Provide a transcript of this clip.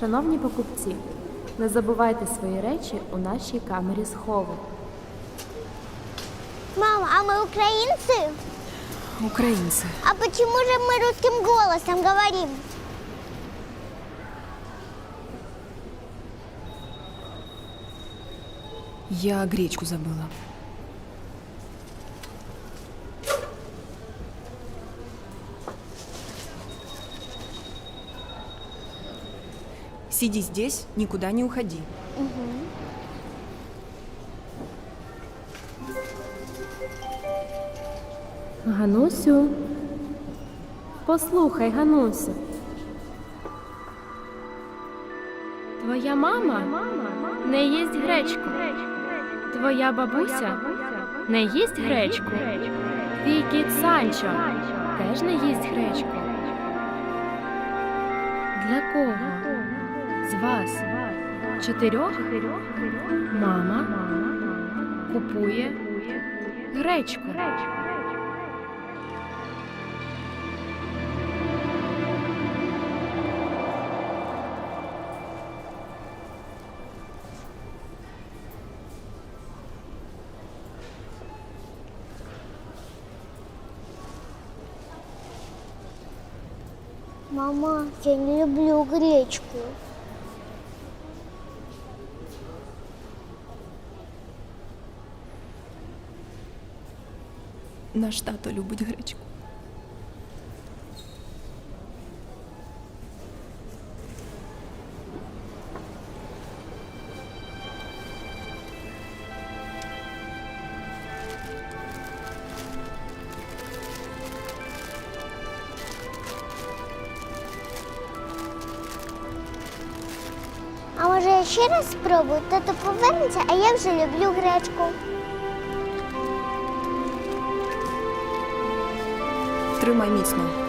Шановні покупці, не забувайте свої речі у нашій камері схову. Мама, а мы украинцы? Украинцы. А почему же мы русским голосом говорим? Я гречку забыла. Сиди здесь, никуда не уходи. Ганусю. Послухай, Ганусю. Твоя мама не їсть гречку. Твоя бабуся не їсть гречку. Твій кіт Санчо теж не їсть гречку. Для кого? З вас чотирьох мама купує гречку. Мама, я не люблю гречку. Наш тато любить гречку. А може я ще раз спробую? Тато повернеться, а я вже люблю гречку. Тримай міцно.